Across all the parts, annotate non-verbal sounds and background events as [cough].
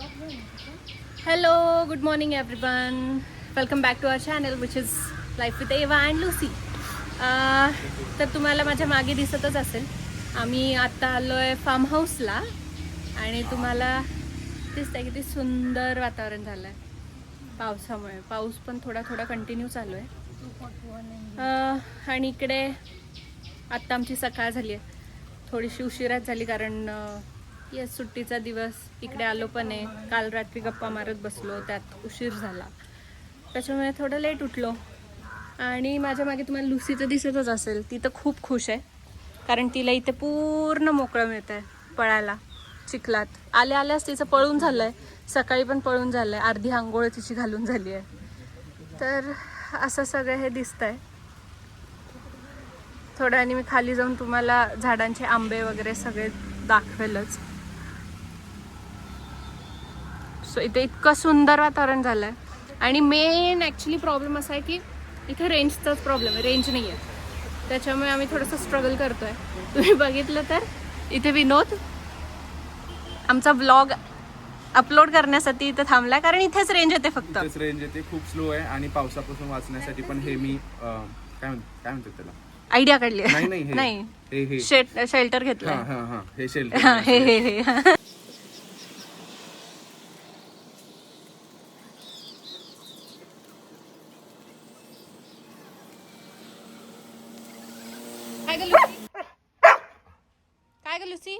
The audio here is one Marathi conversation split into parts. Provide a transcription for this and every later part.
Hello good morning everyone welcome back to our channel which is life with Ava and Lucy तर तुम्हाला माझ्या मागे दिसतच असेल. आम्ही आत्ता आलो आहे फार्म हाऊसला आणि तुम्हाला दिसतंय किती सुंदर वातावरण झालं आहे पावसामुळे. पाऊस पण थोडा थोडा कंटिन्यू चालू आहे. अं, आणि इकडे आत्ता आमची सकाळ झाली आहे. थोडीशी उशिराच झाली कारण येस सुट्टीचा दिवस. इकडे आलो पण आहे. काल रात्री गप्पा मारत बसलो. त्यात उशीर झाला. त्याच्यामुळे थोडं लेट उठलो. आणि माझ्या मागे तुम्हाला लुसी तर दिसतच असेल. ती तर खूप खुश आहे. कारण तिला इथे पूर्ण मोकळं मिळत आहे पळायला चिखलात. आल्या आल्यास तिचं पळून झालं आहे सकाळी पण पळून झालं आहे अर्धी आंघोळ तिची घालून झाली आहे. तर असं सगळं हे दिसतंय. थोड्या आणि मी खाली जाऊन तुम्हाला झाडांचे आंबे वगैरे सगळे दाखवेलच. सो इथे इतकं सुंदर वातावरण झालं आहे आणि मेन ॲक्च्युली प्रॉब्लेम असा आहे की इथे रेंजचाच प्रॉब्लेम आहे. रेंज नाही आहे त्याच्यामुळे आम्ही थोडंसं स्ट्रगल करतो आहे तुम्ही बघितलं तर इथे विनोद आमचा ब्लॉग अपलोड करण्यासाठी इथे थांबला कारण इथेच रेंज येते फक्त. रेंज येते. खूप स्लो आहे आणि पावसापासून वाचण्यासाठी पण हे मी अं, काय म्हण काय म्हणतात त्याला? आयडिया काढली. नाही नाही हे. नाही. हे हे. शेट शेल्टर घेतलं हा हा हे. हा, शेल्टर हे हे हे [laughs] काय ग लुसी ये.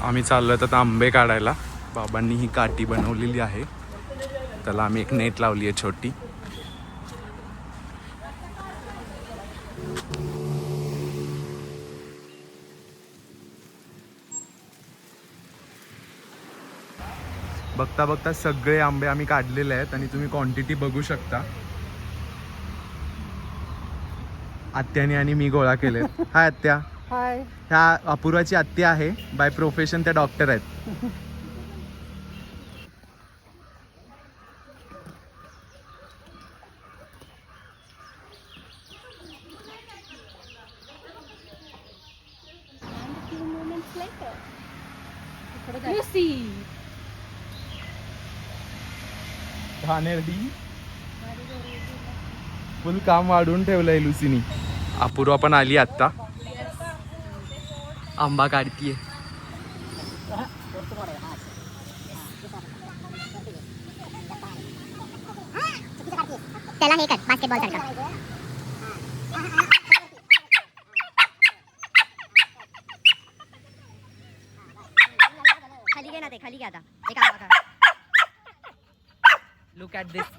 आम्ही चाललोय आता आंबे काढायला. बाबांनी ही काठी बनवलेली आहे. त्याला आम्ही एक नेट लावली आहे छोटी. बघता बघता सगळे आंबे आम्ही काढलेले आहेत आणि तुम्ही क्वांटिटी बघू शकता. आत्याने आणि मी गोळा केले [laughs] हाय आत्या. हाय. ह्या अपूर्वाची आत्या आहे. बाय प्रोफेशन त्या डॉक्टर आहेत. लुसी घाणेरडी फुल काम वाढवून ठेवलंय लुसीनी. अपूर्वा पण आली आत्ता. आंबा काढतीये. त्याला हे कर बास्केटबॉल खाली घे ना ते खाली घ्या आता. एक आंबा लुक ऍट दिस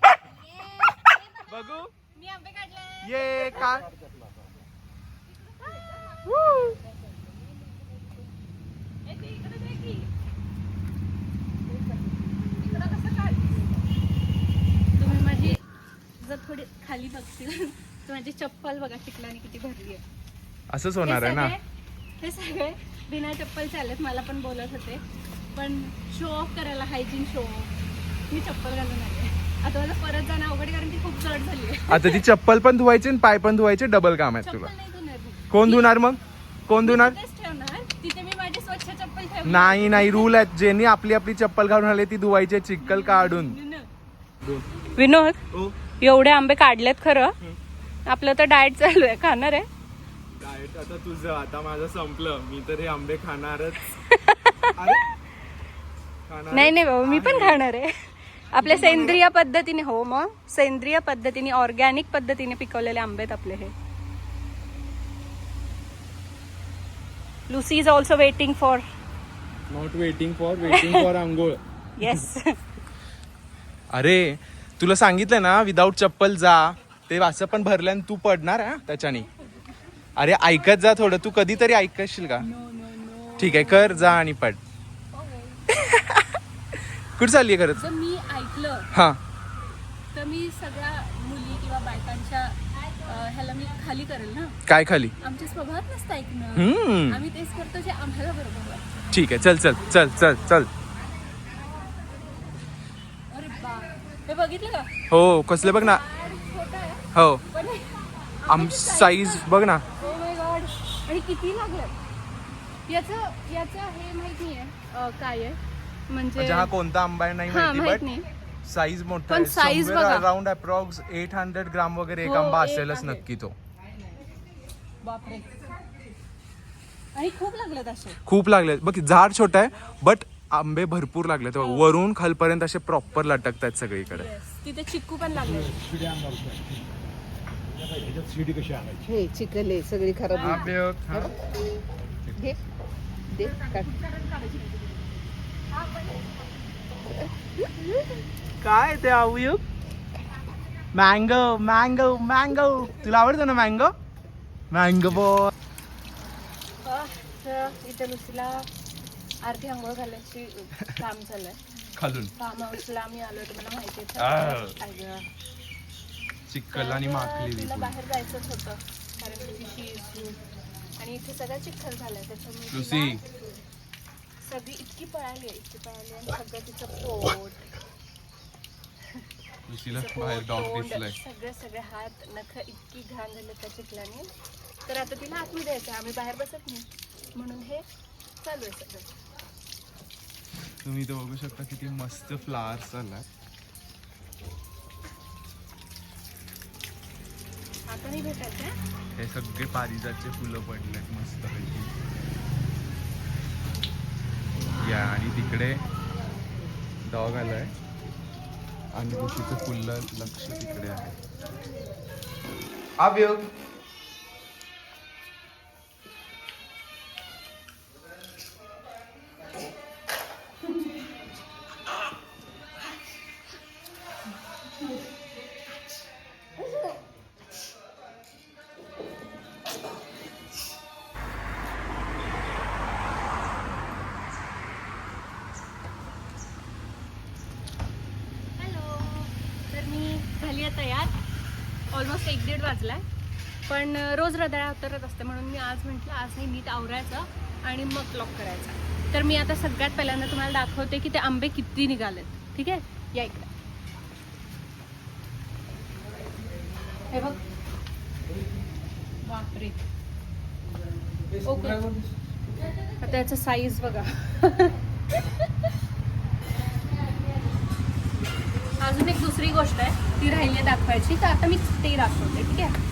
बघू. मी आंबे काढले. ये का? तुम्ही माझी जर थोडी खाली बघतील. तर माझी चप्पल बघा चिखलाने किती भरली आहे. असंच होणार आहे ना? सगळे- हे सगळे बिना चप्पल चालत मला पण बोलत होते. पण शो ऑफ करायला हायजीन शो ऑफ मी चप्पल घालून आले आता मला परत जाणं अवघड आहे कारण ती खूप जड झाली आहे. आता ती चप्पल पण धुवायची आणि पाय पण धुवायचे डबल काम आहे तुला. चप्पल नाही धुणार मी. कोण धुणार मग? कोण धुणार? तिथेच ठेवणार. तिथे मी माझी स्वच्छ चप्पल ठेवणार. नाही नाही रूल आहेत. ज्यांनी आपली आपली चप्पल घालून आले ती धुवायची चिक्कल काढून. विनोद एवढे आंबे काढलेत खरं. आपलं तर डाएट चालू आहे. खाणार आहे? डाएट आता तुझं आता माझं संपलं. मी तर हे आंबे [laughs] खाणारच. नाही नाही बाबा मी पण खाणार आहे. आपल्या सेंद्रिय पद्धतीने हो मग. सेंद्रिय पद्धतीने ऑर्गॅनिक पद्धतीने पिकवलेले आंबे आहेत आपले हे. Lucy is also waiting for not waiting for waiting for आंघोळ. येस अरे तुला सांगितलं ना विदाऊट चप्पल जा. ते असं पण भरलं आणि तू पडणार हा त्याच्याने. अरे ऐकत जा थोडं. तू कधीतरी ऐकशील का? ठीक आहे कर जा आणि पड. कुठे चालली आहे खरंच? जर मी ऐकलं. हा. तर मी सगळ्या मुली किंवा बायकांच्या अं, ह्याला मी खाली करेल ना? काय खाली? आमच्या स्वभावात नसतं ऐकणं. हम्म. आम्ही तेच करतो जे आम्हाला बरोबर वाटतं. ठीक आहे चल चल चल चल चल. अरे बा बघितलं का? हो कसले बघ ना. झाड छोटं आहे. हो. पण हे आम साईज बघ ना. ओ माय गॉड आणि किती लागलं? याचं याचं हे माहीत नाही आहे काय आहे? म्हणजे हा कोणता आंबा आहे? नाही हा माहिती माहीत बट साईज मोठा पण आहे. size बघा. Around approx eight hundred gram वगैरे एक हो, आंबा असेलच. नक्की तो. बापरे. आणि खूप लागलेत असे. खूप लागले बघ झाड छोट आहे बट आंबे भरपूर लागले वरून खालपर्यंत असे प्रॉपर लटकतात सगळीकडे. Yes. तिथे चिक्कू पण लागले हे आहे सगळी खराब घे दे काढ. काय ते अवयुग मँगो मँगो मँगो तुला आवडतं ना मँगो मँगो बो इथे लुसीला आरती आंघोळ घालायची काम चाललंय. खालून. फार्म हाऊसला आम्ही आलो तुम्हाला माहिती आह. आहे. चिक्कल आणि माखली तिला. बाहेर जायचंच होतं कारण फीस आणि इथे सगळं चिखल झालंय त्याच्यामुळे सगळी इतकी पळाली आहे इतकी पळाली आणि सगळं तिचं पोट. लुसीला तिचं बाहेर पोट, डॉग तोंड, दिसलाय. सगळे सगळे हात नख इतकी घाण झाले त्या चिखलाने. तर आता तिला आतमध्ये यायचं आम्ही बाहेर बसत नाही. म्हणून हे चालू आहे सगळं. तुम्ही इथे बघू शकता किती मस्त फ्लावर्स चाललाय. आता नाही भेटायचं हे सगळे पारिजातचे फुलं पडलेत मस्त या आणि तिकडे डॉग आलाय. आणि तिथं फुलं लक्ष तिकडे आहे. अभियोग वाजलाय. पण रोज रदाळा उतरत असते म्हणून मी आज म्हटलं आज हे नीट आवरायचं आणि मग क्लॉक करायचा. तर मी आता सगळ्यात पहिल्यांदा तुम्हाला दाखवते की ते आंबे किती निघालेत. ठीक आहे? या इकडे. हे बघ. बापरे. ओके. आता याचा साईज बघा. [laughs] दुसरी गोष्ट आहे ती राहिली आहे दाखवायची. तर आता मी ते दाखवते ठीक आहे?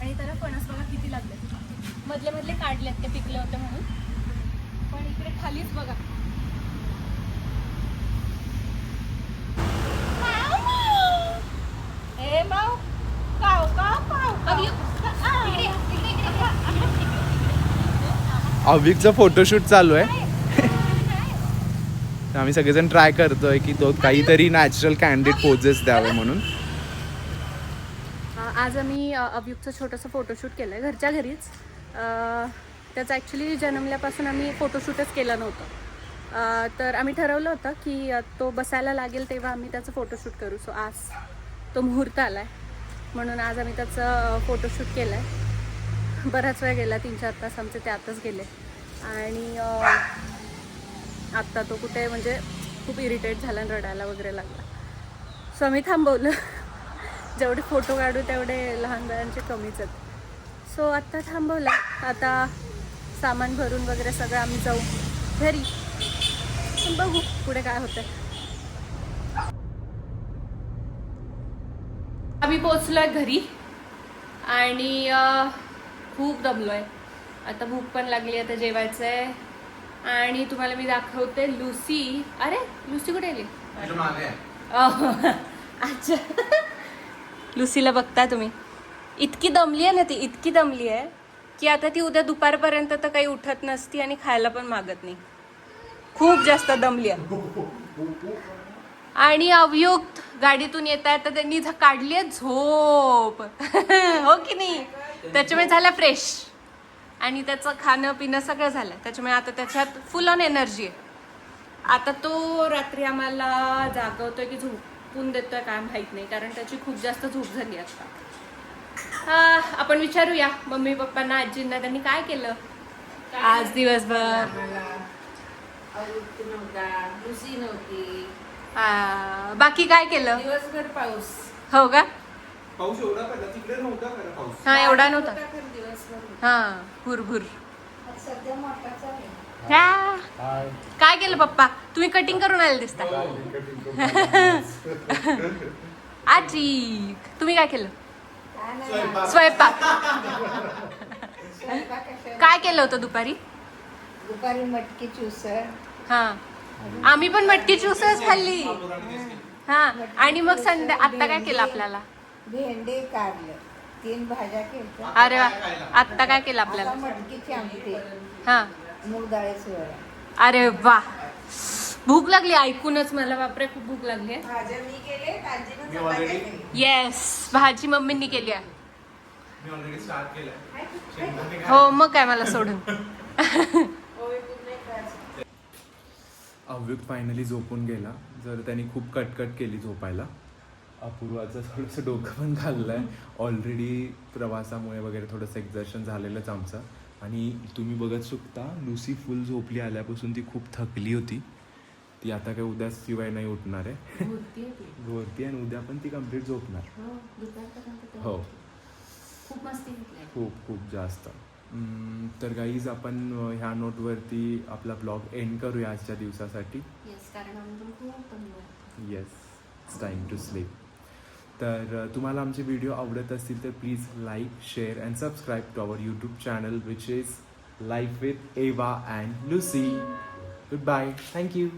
आणि त्याला फणस बघा किती लागले. मधले मधले काढलेत ते पिकले होते म्हणून. पण इकडे खालीच बघा. ए माऊ काव अविकचा फोटोशूट चालू आहे. तर आम्ही सगळेजण ट्राय करतोय की तो काहीतरी नॅचरल कॅन्डिड पोजेस द्यावे म्हणून. आज आम्ही अभियुक्तचं छोटंसं फोटोशूट केलं आहे घरच्या घरीच. त्याचा त्याचं ॲक्च्युली जन्मल्यापासून आम्ही फोटोशूटच केलं नव्हतं. तर आम्ही ठरवलं होतं की तो बसायला लागेल तेव्हा आम्ही त्याचं फोटोशूट करू. सो आज तो मुहूर्त आला आहे म्हणून आज आम्ही त्याचं फोटोशूट केलं आहे बराच वेळ गेला तीन चार तास आमचे त्यातच गेले. आणि आत्ता तो कुठे म्हणजे खूप इरिटेट झाला आणि रडायला वगैरे लागला. सो आम्ही थांबवलं. [laughs] जेवढे फोटो काढू तेवढे लहान मुलांचे कमीच आहेत. सो आत्ता थांबवलं. आता सामान भरून वगैरे सगळं आम्ही जाऊ घरी. पण बघू पुढे काय होतं आम्ही पोचलोय घरी. आणि खूप खूप दमलोय. आता भूक पण लागली आता जेवायचं आहे आणि तुम्हाला मी दाखवते लुसी. अरे लुसी कुठे गेली? अहो, अच्छा. लुसीला बघता तुम्ही. इतकी दमली आहे ना ती इतकी दमली आहे की आता ती उद्या दुपारपर्यंत तर काही उठत नसती आणि खायला पण मागत नाही. खूप जास्त दमली आहे. आणि अवयुक्त गाडीतून येत आहे तर त्यांनी काढली आहे झोप. [laughs] हो की नाही? त्याच्यामुळे झाला फ्रेश. आणि त्याचं खाणं पिणं सगळं झालं. त्याच्यामुळे आता त्याच्यात फुल ऑन एनर्जी आहे. आता तो रात्री आम्हाला जागवतोय की झोपून देतोय काय माहीत नाही कारण त्याची खूप जास्त झोप झाली आता. आपण विचारूया. मम्मी पप्पांना आजींना त्यांनी काय केलं? आज दिवसभर. नव्हता बाकी काय केलं? दिवसभर पाऊस. हो का? पाऊस एवढा पडला तिकडे नव्हता खरं पाऊस. हा एवढा नव्हता. हा भुरभुर. सध्या मोठाच आहे. हा. काय केलं पप्पा? तुम्ही कटिंग करून आले दिसता. आजी तुम्ही काय केलं? स्वयंपाक. काय केलं होतं दुपारी? दुपारी मटकीची उसळ हा. आम्ही पण मटकीची उसळच खाल्ली. हा. आणि मग संध्या आता काय केलं आपल्याला? भेंडे काढलं तीन भाज्या केल्या अरे वा. आत्ता काय केलं आता आपल्याला मटकीची आमटी. हा. मूग डाळीची वरण अरे वा. भूक लागली ऐकूनच मला. बापरे खूप भूक लागली भाज्या मी केले आजीनं मी already-. येस भाजी मम्मींनी केली आहे. मी ऑलरेडी स्टार्ट केलंय हो मग काय मला सोडून. [laughs] अव्युक्त फायनली झोपून गेला. जर त्यांनी खूप कटकट केली झोपायला. अपूर्वाचं थोडंसं डोकं पण खाल्लंय. ऑलरेडी प्रवासामुळे वगैरे थोडंसं एक्झर्शन झालेलंच आमचं. आणि तुम्ही बघत शकता लुसी फुल झोपली आल्यापासून ती खूप थकली होती. ती आता काही उद्या शिवाय नाही उठणार आहे. घोरती आणि उद्या पण ती कंप्लीट झोपणार. हो खूप मस्ती खूप खूप जास्त. तर गाईज आपण ह्या नोटवरती आपला ब्लॉग एंड करूया आजच्या दिवसासाठी. येस टाईम टू स्लीप तर तुम्हाला आमचे व्हिडिओ आवडत असतील तर please like share and subscribe to our YouTube channel which is life with Ava and Lucy goodbye thank you